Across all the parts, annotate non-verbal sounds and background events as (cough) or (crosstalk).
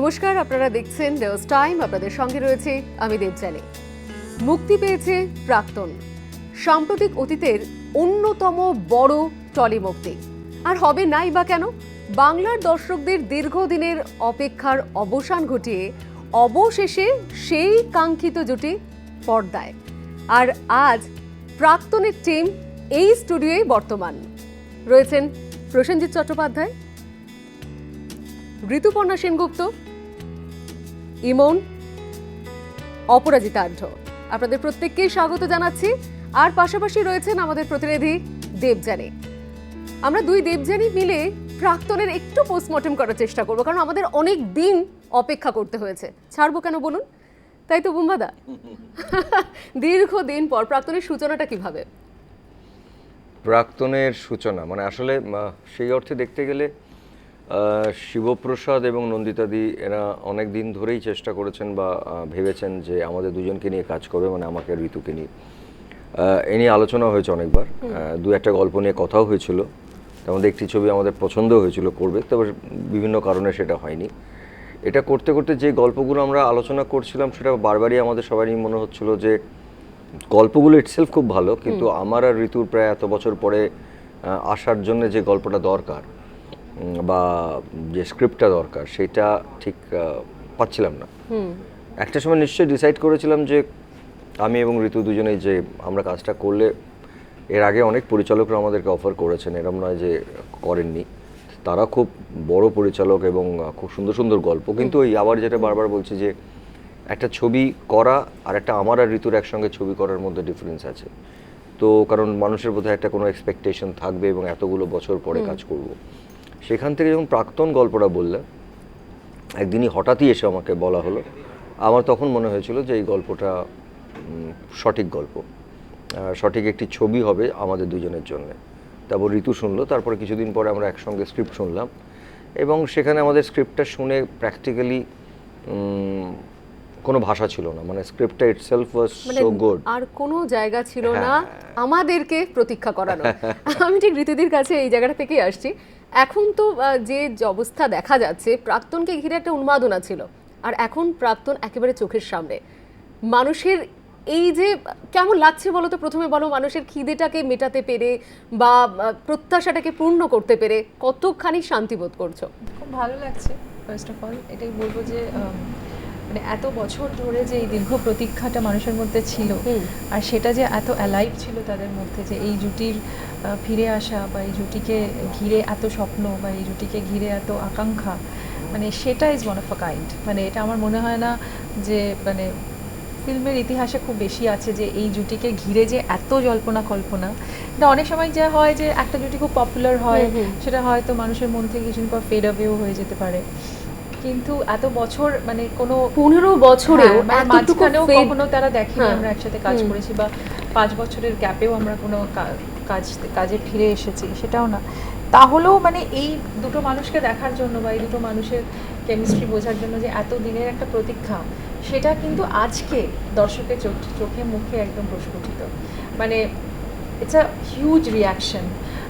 নমস্কার, আপনারা দেখছেন দেওস টাইম আপনাদের সঙ্গে রয়েছে আমি দেবজানী মুক্তি পেয়েছে প্রাক্তন। সাম্প্রতিক অতীতের অন্যতম বড় টলি মুক্তি আর হবে নাই বা কেন? বাংলার দর্শকদের দীর্ঘদিনের অপেক্ষার অবসান ঘটিয়ে অবশেষে সেই কাঙ্ক্ষিত জুটি পর্দায়। আর আজ প্রাক্তনের টিম এই স্টুডিওয় বর্তমান। রয়েছেন প্রসেনজিৎ চট্টোপাধ্যায়, ঋতুপর্ণা সেনগুপ্ত ইমন অপরাজিতা আঢ্য আপনাদের প্রত্যেককেই স্বাগত জানাচ্ছি। আর পাশাপাশি রয়েছেন আমাদের প্রতিনিধি দেবজানী আমরা দুই দেবজানী মিলে প্রাক্তনের একটু পোস্টমর্টম করার চেষ্টা করব, কারণ আমাদের অনেক দিন অপেক্ষা করতে হয়েছে। ছাড়বো কেন বলুন? তাই তো বুম্বাদা। দীর্ঘদিন পর প্রাক্তনের সূচনাটা কীভাবে? প্রাক্তনের সূচনা মানে আসলে সেই অর্থে দেখতে গেলে শিবপ্রসাদ এবং নন্দিতাদি এরা অনেক দিন ধরেই চেষ্টা করেছেন বা ভেবেছেন যে আমাদের দুজনকে নিয়ে কাজ করবে মানে আমাকে ঋতুকে নিয়ে। এ নিয়ে আলোচনা হয়েছে অনেকবার। দু একটা গল্প নিয়ে কথাও হয়েছিল। তার মধ্যে একটি ছবি আমাদের পছন্দ হয়েছিল করবে তবে বিভিন্ন কারণে সেটা হয়নি। এটা করতে করতে যে গল্পগুলো আমরা আলোচনা করছিলাম সেটা বারবারই আমাদের সবারই মনে হচ্ছিল যে গল্পগুলো ইটসেলফ খুব ভালো কিন্তু আমার আর ঋতুর প্রায় এত বছর পরে আসার জন্য যে গল্পটা দরকার বা যে স্ক্রিপ্টটা দরকার সেটা ঠিক পাচ্ছিলাম না। একটা সময় নিশ্চয়ই ডিসাইড করেছিলাম যে আমি এবং ঋতু দুজনেই যে আমরা কাজটা করলে এর আগে অনেক পরিচালকরা আমাদেরকে অফার করেছেন এরম নয় যে করেননি। তারা খুব বড় পরিচালক এবং খুব সুন্দর সুন্দর গল্প। কিন্তু ওই আবার যেটা বারবার বলছি যে একটা ছবি করা আর একটা আমার আর ঋতুর একসঙ্গে ছবি করার মধ্যে ডিফারেন্স আছে। তো কারণ মানুষের বোধহয় একটা কোনো এক্সপেকটেশন থাকবে এবং এতগুলো বছর পরে কাজ করব। সেখান থেকে যখন প্রাক্তন গল্পটা বললে একদিনই হঠাৎই এসে আমাকে বলা হলো। আমার তখন মনে হয়েছিল যে এই গল্পটা সঠিক গল্প। সঠিক একটি ছবি হবে আমাদের দুজনের জন্য। তারপর ঋতু শুনলো তারপরে কিছুদিন পরে আমরা একসঙ্গে স্ক্রিপ্ট শুনলাম। এবং সেখানে আমাদের স্ক্রিপ্টটা শুনে প্র্যাকটিক্যালি কোনো ভাষা ছিল না। মানে স্ক্রিপ্টটা ইটসেলফ ওয়াজ সো গুড আর কোনো জায়গা ছিল না আমাদেরকে প্রতীক্ষা করানো। আমি ঠিক ঋতুদির কাছে এই জায়গাটা থেকেই আসছি। এখন তো যে অবস্থা দেখা যাচ্ছে, প্রাক্তনকে ঘিরে একটা উন্মাদনা ছিল। আর এখন প্রাক্তন একেবারে চোখের সামনে। মানুষের এই যে, কেমন লাগছে বলো তো প্রথমে বলো, মানুষের খিদেটাকে মেটাতে পেরে বা প্রত্যাশাটাকে পূর্ণ করতে পেরে কতখানি শান্তি বোধ করছ? খুব ভালো লাগছে ফার্স্ট অফ অল এটাই বলব যে মানে এত বছর ধরে যে এই দীর্ঘ প্রতীক্ষাটা মানুষের মধ্যে ছিল আর সেটা যে এত অ্যালাইভ ছিল তাদের মধ্যে যে এই জুটির ফিরে আসা বা এই জুটিকে ঘিরে এত স্বপ্ন বা এই জুটিকে ঘিরে এত আকাঙ্ক্ষা মানে সেটা is one of a kind মানে এটা আমার মনে হয় না যে মানে ফিল্মের ইতিহাসে খুব বেশি আছে যে এই জুটিকে ঘিরে যে এত জল্পনা কল্পনা। এটা অনেক সময় যা হয় যে একটা জুটি খুব পপুলার হয়। সেটা হয়তো মানুষের মন থেকে কিছুদিন পর ফেড অ্যাওয়েও হয়ে যেতে পারে। কিন্তু এত বছর মানে কোনো পনেরো বছরেও হ্যাঁ, মানে মাঝখানেও কখনো তারা দেখেনি হ্যাঁ। আমরা একসাথে কাজ করেছি বা পাঁচ বছরের গ্যাপেও আমরা কোনো কাজ কাজে ফিরে এসেছি সেটাও না তাহলেও মানে এই দুটো মানুষকে দেখার জন্য বা এই দুটো মানুষের কেমিস্ট্রি বোঝার জন্য যে এত দিনের একটা প্রতীক্ষা সেটা কিন্তু আজকে দর্শকের চোখ চোখে মুখে একদম প্রস্ফুটিত মানে ইটস আ হিউজ রিয়াকশন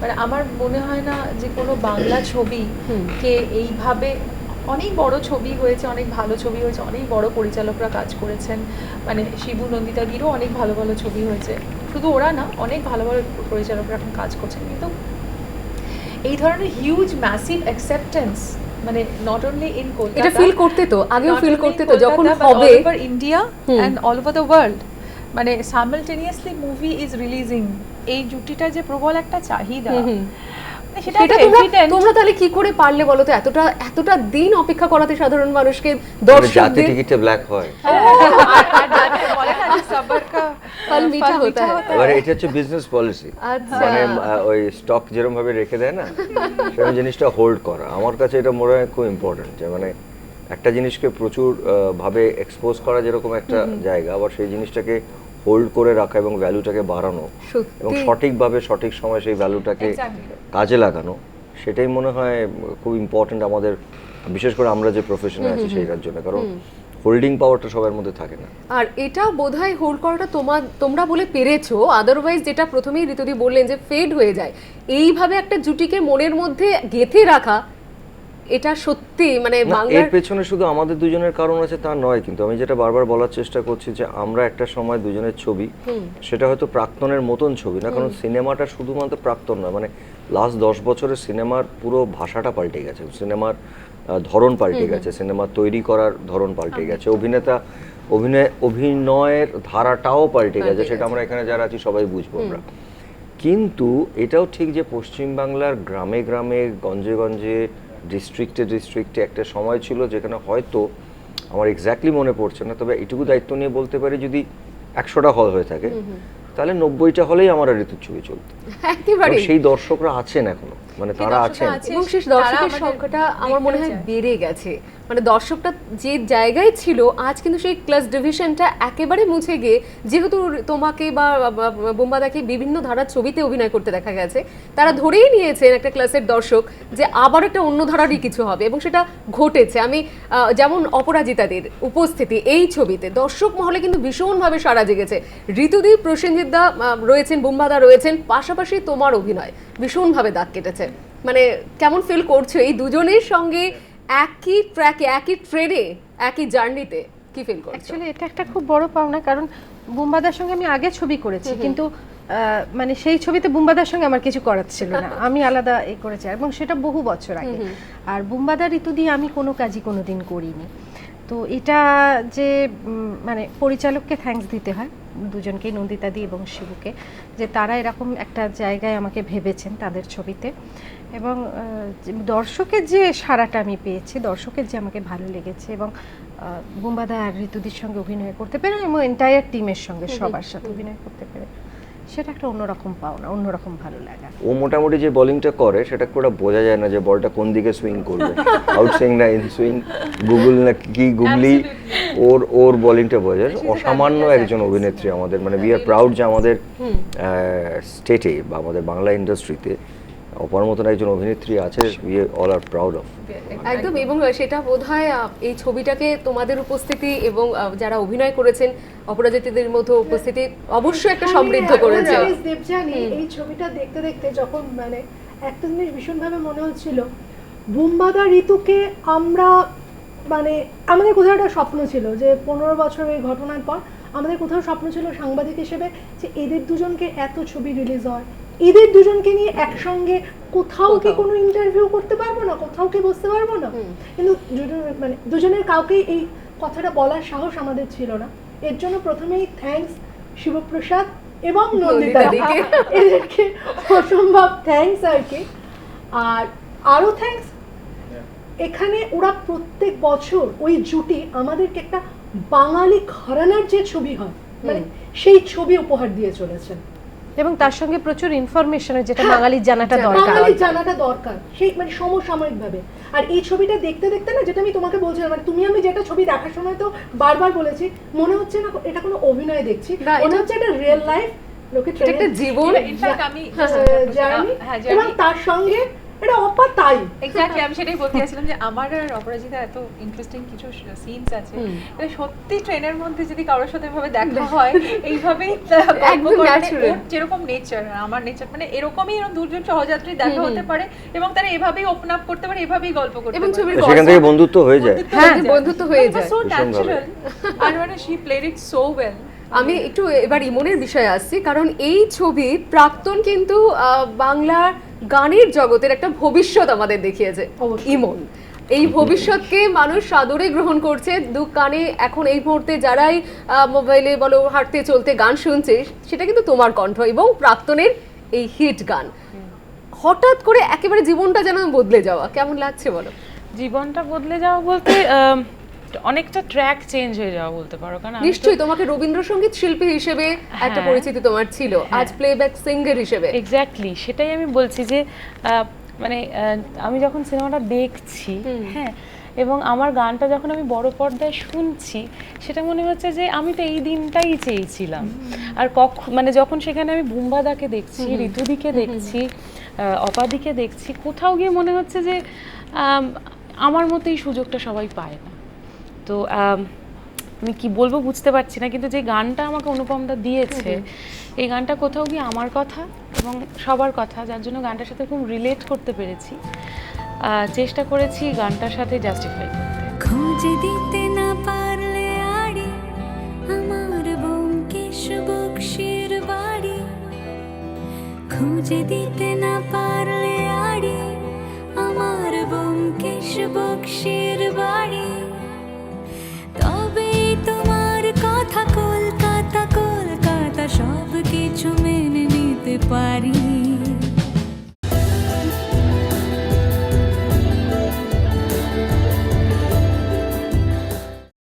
মানে আমার মনে হয় না যে কোনো বাংলা ছবি। কে এইভাবে অনেক বড় ছবি হয়েছে অনেক ভালো ছবি হয়েছে অনেক বড় পরিচালকরা কাজ করেছেন। মানে শিবু নন্দিতাদিরও অনেক ভালো ভালো ছবি হয়েছে। শুধু ওরা না অনেক ভালো ভালো পরিচালকরা এখন কাজ করছেন। কিন্তু এই ধরনের হিউজ ম্যাসিভ অ্যাকসেপ্টেন্স মানে নট অনলি ইন কলকাতা এটা ফিল করতে তো আগেও ফিল করতে তো যখন হবে over India. And all over the world মানে সাইমালটেনিয়াসলি মুভি ইজ রিলিজিং এই জুটিটা যে প্রবল একটা চাহিদা সেটা তোমরা তোমরা তাহলে কি করে পারলে বলো তো? এতটা এতটা দিন অপেক্ষা করাতে সাধারণ মানুষকে মানে জাতি দর্শকদের টিকিটে ব্ল্যাক হয়। আর- আর যাতে বলে না যে সবার কা ফল মিঠা ফল হতা হ্যায়। এবারে এটা হচ্ছে বিজনেস পলিসি আচ্ছা। মানে ওই স্টক যেরকম ভাবে রেখে দেয় না সেরকম জিনিসটা হোল্ড করা। আমার কাছে এটা মনে হয় খুব ইম্পর্টেন্ট যে মানে একটা জিনিসকে প্রচুর ভাবে এক্সপোজ করা যেরকম একটা জায়গা আবার সেই জিনিসটাকে হোল্ড করে রাখা এবং ভ্যালুটাকে বাড়ানো এবং সঠিকভাবে সঠিক সময় সেই ভ্যালুটাকে কাজে লাগানো সেটাই মনে হয় খুব ইম্পর্টেন্ট আমাদের বিশেষ করে আমরা যে প্রফেশনে আছি সেইটার জন্য কারণ হোল্ডিং পাওয়ারটা সবার মধ্যে থাকে না। আর এটা বোধহয় হোল্ড করাটা তোমার তোমরা বলে পেরেছ আদারওয়াইজ যেটা প্রথমেই ঋতুদি বললেন যে ফেড হয়ে যায়। এইভাবে একটা জুটিকে মনের মধ্যে গেঁথে রাখা এটা সত্যি মানে এর পেছনে শুধু আমাদের দুজনের কারণ আছে তা নয় কিন্তু আমি যেটা বারবার বলার চেষ্টা করছি যে আমরা একটা সময় দুজনের ছবি সেটা হয়তো প্রাক্তনের মতন ছবি না কারণ সিনেমাটা শুধুমাত্র প্রাক্তন নয় মানে লাস্ট দশ বছরের সিনেমার পুরো ভাষাটা পাল্টে গেছে সিনেমার ধরন পাল্টে গেছে সিনেমা তৈরি করার ধরন পাল্টে গেছে অভিনেতা অভিনয় অভিনয়ের ধারাটাও পাল্টে গেছে সেটা আমরা এখানে যারা আছি সবাই বুঝব আমরা। কিন্তু এটাও ঠিক যে পশ্চিমবাংলার গ্রামে গ্রামে গঞ্জে গঞ্জে ডিস্ট্রিক্টে ডিস্ট্রিক্টে একটা সময় ছিল যেখানে হয়তো আমার এক্স্যাক্টলি মনে পড়ছে না তবে এটুকু দায়িত্ব নিয়ে বলতে পারি যদি একশোটা হল হয়ে থাকে তাহলে নব্বইটা হলেই আমার ঋতুর ছবি চলতো। (laughs) সেই দর্শকরা আছেন এখনও। মানে তারা আছেন। এবং তারা দর্শকের সংখ্যাটা আমার মনে হয় বেড়ে গেছে। মানে দর্শকটা যে জায়গায় ছিল আজ কিন্তু সেই ক্লাস ডিভিশনটা একেবারে মুছে গিয়ে যেহেতু তোমাকে বা বোম্বাদাকে বিভিন্ন ধারার ছবিতে অভিনয় করতে দেখা গেছে তারা ধরেই নিয়েছেন একটা ক্লাসের দর্শক যে আবার একটা অন্য ধারারই কিছু হবে এবং সেটা ঘটেছে। আমি আহ, যেমন অপরাজিতাদের উপস্থিতি এই ছবিতে দর্শক মহলে কিন্তু ভীষণভাবে সাড়া জেগেছে। ঋতুদীপ প্রসেনজিৎ দা রয়েছেন বুম্বাদা রয়েছেন পাশাপাশি তোমার অভিনয় ভীষণভাবে দাগ কেটেছে। মানে কেমন ফিল করছ? এই দুজনের সঙ্গে একই ট্র্যাকে একই ট্রেনে একই জার্নিতে কি ফিল করছ? অ্যাকচুয়ালি এটা একটা খুব বড় পাওনা কারণ বুম্বাদার সঙ্গে আমি আগে ছবি করেছি কিন্তু আহ, মানে সেই ছবিতে বুম্বাদার সঙ্গে আমার কিছু করার ছিল না। (laughs) আমি আলাদা এ করেছি এবং সেটা বহু বছর আগে। আর বুম্বাদার ঋতু দিয়ে আমি কোনো কাজই কোনোদিন করিনি। তো এটা যে মানে পরিচালককে থ্যাঙ্কস দিতে হয় দুজনকেই নন্দিতাদি এবং শিবুকে যে তারা এরকম একটা জায়গায় আমাকে ভেবেছেন তাদের ছবিতে। এবং দর্শকের যে সাড়াটা আমি পেয়েছি দর্শকের যে আমাকে ভালো লেগেছে এবং বুম্বাদা আর ঋতুদির সঙ্গে অভিনয় করতে পেরে এবং এন্টায়ার টিমের সঙ্গে সবার সাথে অভিনয় করতে পেরে। সেটা একটা অন্যরকম পাওনা অন্যরকম ভালো লাগা। ও মোটামুটি যে বোলিংটা করে সেটা খুব বোঝা যায় না যে বলটা কোন দিকে সুইং করবে। (laughs) আউট সুইং না ইন সুইং গুগল না কি গুগলি ওর ওর বোলিংটা বোঝা যায়। অসামান্য একজন অভিনেত্রী আমাদের মানে উই আর প্রাউড যে আমাদের স্টেটে বা আমাদের বাংলা ইন্ডাস্ট্রিতে অপার মতন একজন অভিনেত্রী আছে we all are proud of একদম এবং সেটা বোধহয় আহ, এই ছবিটাকে তোমাদের উপস্থিতি এবং যারা অভিনয় করেছেন অপরাজিতদের মতো উপস্থিতি অবশ্যই একটা সমৃদ্ধ করেছে। দেবজানি এই ছবিটা দেখতে দেখতে যখন মানে একটা জিনিস ভীষণভাবে মনে হচ্ছিল বুম্বাদা ঋতুকে আমরা মানে আমাদের কোথাও একটা স্বপ্ন ছিল যে পনেরো বছর এই ঘটনার পর আমাদের কোথাও স্বপ্ন ছিল সাংবাদিক হিসেবে যে এদের দুজনকে এত ছবি রিলিজ হয় এদের দুজনকে নিয়ে একসঙ্গে কোথাও কি কোনো ইন্টারভিউ করতে পারব না? কোথাও কি বসতে পারব না? কিন্তু মানে দুজনের কাউকেই এই কথাটা বলার সাহস আমাদের ছিল না। এর জন্য প্রথমেই থ্যাঙ্কস শিবপ্রসাদ এবং নন্দিতা এদেরকে অসম্ভব থ্যাঙ্কস আর কি। আর আরও থ্যাঙ্কস এখানে ওরা প্রত্যেক বছর ওই জুটি আমাদেরকে একটা বাঙালি ঘরানার যে ছবি হয় মানে সেই ছবি উপহার দিয়ে চলেছেন। এবং তার সঙ্গে প্রচুর ইনফরমেশন যেটা বাঙালি বাঙালির জানাটা দরকার। বাঙালির জানাটা দরকার। সেই মানে সমসাময়িক ভাবে আর এই ছবিটা দেখতে দেখতে না যেটা আমি তোমাকে বলছিলাম মানে তুমি আমি যেটা ছবি দেখার সময় তো বারবার বলেছি মনে হচ্ছে না এটা কোনো অভিনয় দেখছি। মনে এটা- হচ্ছে এটা রিয়েল লাইফ লোকে একটা জীবন। ইনফ্যাক্ট আমি জার্নি হ্যাঁ এবং তার সঙ্গে এটা অপা তাই এক্স্যাক্টলি আমি সেটাই বলতে চাইছিলাম যে আমার আর অপরাজিতা এত ইন্টারেস্টিং কিছু সিনস আছে। এটা সত্যি ট্রেনের মধ্যে যদি কারোর সাথে এভাবে দেখা হয় এইভাবেই যেরকম নেচার আমার নেচার মানে এরকমই এরকম দুজন সহযাত্রী দেখা হতে পারে এবং তারা এভাবেই ওপেন আপ করতে পারে এভাবেই গল্প করতে এবং ছবির সেখান থেকে বন্ধুত্ব হয়ে যায়। হ্যাঁ, বন্ধুত্ব হয়ে যায়। সো ন্যাচারাল আর মানে she played it so well আমি একটু এবার ইমনের বিষয়ে আসছি কারণ এই ছবি প্রাক্তন কিন্তু আহ, বাংলার গানের জগতের একটা ভবিষ্যৎ আমাদের দেখিয়েছে ইমন। এই ভবিষ্যৎকে মানুষ সাদরে গ্রহণ করছে দু কানে এখন এই মুহূর্তে যারাই মোবাইলে বলো হাঁটতে চলতে গান শুনছে সেটা কিন্তু তোমার কণ্ঠ এবং প্রাক্তনের এই হিট গান। হঠাৎ করে একেবারে জীবনটা যেন বদলে যাওয়া কেমন লাগছে বলো? জীবনটা বদলে যাওয়া বলতে অনেকটা ট্র্যাক চেঞ্জ হয়ে যাওয়া বলতে পারো কারণ নিশ্চয়ই তোমাকে রবীন্দ্রসঙ্গীত শিল্পী হিসেবে একটা হ্যাঁ। পরিচিতি তোমার ছিল। আজ প্লেব্যাক সিঙ্গার হিসেবে। এক্স্যাক্টলি সেটাই আমি বলছি যে মানে আমি যখন সিনেমাটা দেখছি হ্যাঁ এবং আমার গানটা যখন আমি বড় পর্দায় শুনছি সেটা মনে হচ্ছে যে আমি তো এই দিনটাই চেয়েছিলাম। আর কখ মানে যখন সেখানে আমি বুম্বাদাকে দেখছি ঋতুদিকে দেখছি অপাদিকে দেখছি কোথাও গিয়ে মনে হচ্ছে যে আমার মতো এই সুযোগটা সবাই পায় না। তো আমি কি বলব বুঝতে পারছি না কিন্তু যে গানটা আমাকে অনুপমদা দিয়েছে এই গানটা কোথাও গিয়ে আমার কথা এবং সবার কথা যার জন্য গানটার সাথে খুব রিলেট করতে পেরেছি। চেষ্টা করেছি গানটার সাথে জাস্টিফাই করতে। খুঁজে দিতে না পারলে আড়ি আমার বোমকেশ বক্সির বাড়ি। খুঁজে দিতে না পারলে আড়ি আমার বোমকেশ বক্সির